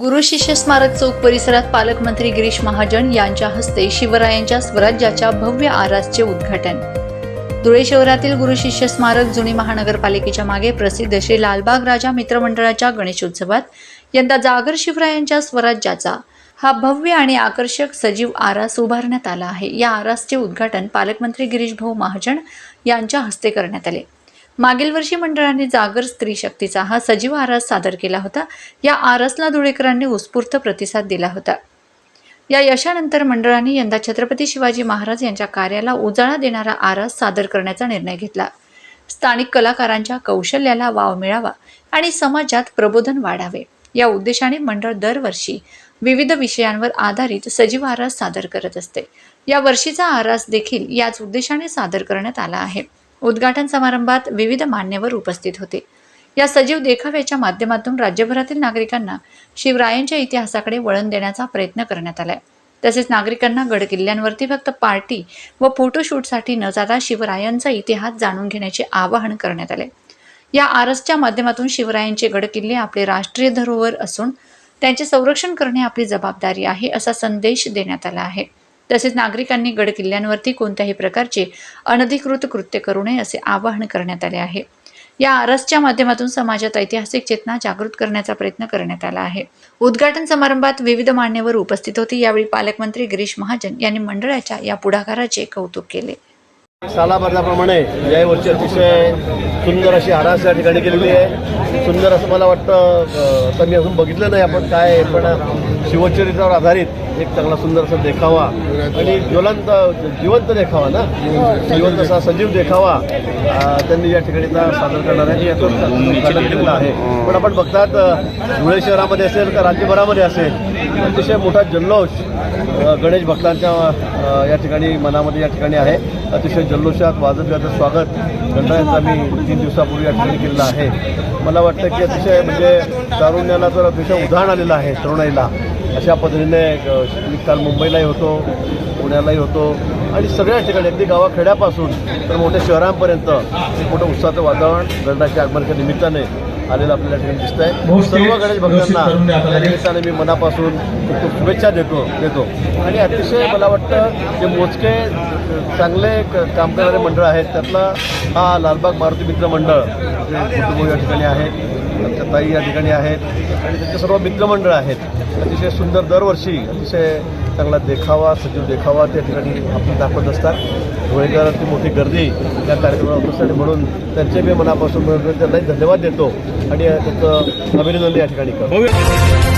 गुरु शिष्य स्मारक चौक परिसरात पालकमंत्री गिरीश महाजन यांच्या हस्ते शिवरायांच्या स्वराज्याच्या भव्य आरासचे उद्घाटन. धुळे शहरातील गुरु शिष्य स्मारक जुनी महानगरपालिकेच्या मागे प्रसिद्ध श्री लालबाग राजा मित्रमंडळाच्या गणेशोत्सवात यंदा जागर शिवरायांच्या स्वराज्याचा हा भव्य आणि आकर्षक सजीव आरास उभारण्यात आला आहे. या आरासचे उद्घाटन पालकमंत्री गिरीश भाऊ महाजन यांच्या हस्ते करण्यात आले. मागील वर्षी मंडळाने जागर स्त्री शक्तीचा हा सजीव आरास सादर केला होता. या आरासला धुळेकरांनी उत्स्फूर्त प्रतिसाद दिला होता. या यशानंतर मंडळाने यंदा छत्रपती शिवाजी महाराज यांच्या कार्याला उजाळा देणारा आरास सादर करण्याचा निर्णय घेतला. स्थानिक कलाकारांच्या कौशल्याला वाव मिळावा आणि समाजात प्रबोधन वाढावे. या उद्देशाने मंडळ दरवर्षी विविध विषयांवर आधारित सजीव आरास सादर करत असते. या वर्षीचा आरास देखील याच उद्देशाने सादर करण्यात आला आहे. उद्घाटन समारंभात विविध मान्यवर उपस्थित होते. या सजीव देखाव्याच्या माध्यमातून राज्यभरातील नागरिकांना शिवरायांच्या इतिहासाकडे वळण देण्याचा प्रयत्न करण्यात आलाय. तसेच नागरिकांना गड किल्ल्यांवरती फक्त पार्टी व फोटोशूटसाठी न जाता शिवरायांचा इतिहास जाणून घेण्याचे आवाहन करण्यात आले. या आरसच्या माध्यमातून शिवरायांचे गडकिल्ले आपले राष्ट्रीय धरोहर असून त्यांचे संरक्षण करणे आपली जबाबदारी आहे असा संदेश देण्यात आला आहे. तसेच नागरिकांनी गड किल्ल्यांवरती कोणत्याही प्रकारचे अनधिकृत कृत्य करू नये असे आवाहन करण्यात आले आहे. या आरसच्या माध्यमातून समाजात ऐतिहासिक चेतना जागृत करण्याचा प्रयत्न करण्यात आला आहे. उद्घाटन समारंभात विविध मान्यवर उपस्थित होते. यावेळी पालकमंत्री गिरीश महाजन यांनी मंडळाच्या या पुढाकाराचे कौतुक केले. सालाभराप्रमाणे यावर्षी अतिशय सुंदर अशी आरास या ठिकाणी केलेली आहे. सुंदर असं मला वाटतं तर मी अजून बघितलं नाही आपण काय पण शिवचरित्रावर आधारित एक चांगला सुंदर असा देखावा आणि ज्वलंत जिवंत देखावा ना? जिवंत असा सजीव देखावा त्यांनी या ठिकाणी सादर करणार आहे. याचं उद्घाटन केलेलं आहे. पण आपण बघतात धुळे शहरामध्ये असेल तर राज्यभरामध्ये असेल अतिशय मोठा जल्लोष गणेश भक्तांच्या या ठिकाणी मनामध्ये या ठिकाणी आहे. अतिशय जल्लोषात वाजत गाजत स्वागत गणरायांचं आम्ही तीन दिवसापूर्वी या ठिकाणी केलेलं आहे. मला वाटतं की अतिशय म्हणजे तारुण्याला तर अतिशय उदाहरण आलेलं आहे तरुणाईला. अशा पद्धतीने मी काल मुंबईलाही होतो पुण्यालाही होतो आणि सगळ्या ठिकाणी अगदी गावाखेड्यापासून तर मोठ्या शहरांपर्यंत मोठं उत्साहाचं वातावरण गणराच्या आगमनाच्या निमित्ताने आलेलं आपल्याला ठिकाणी दिसत आहे सर्व गणेश भक्तांना. या निमित्ताने मी मनापासून खूप खूप शुभेच्छा देतो देतो आणि अतिशय मला वाटतं जे मोजके चांगले काम करणारे मंडळ आहेत. त्यातला हा लालबाग मारुती मित्र मंडळ कुटुंब या ठिकाणी आहेत आमच्या ताई या ठिकाणी आहेत आणि त्यांचे सर्व मित्रमंडळ आहेत. अतिशय सुंदर दरवर्षी अतिशय चांगला देखावा सजीव देखावा त्या ठिकाणी आपण दाखवत असतात. धुळेकरांची मोठी गर्दी या कार्यक्रमाला उपस्थित म्हणून त्यांचे मी मनापासून त्यांनाही धन्यवाद देतो आणि त्याचं अभिनंदन या ठिकाणी करतो.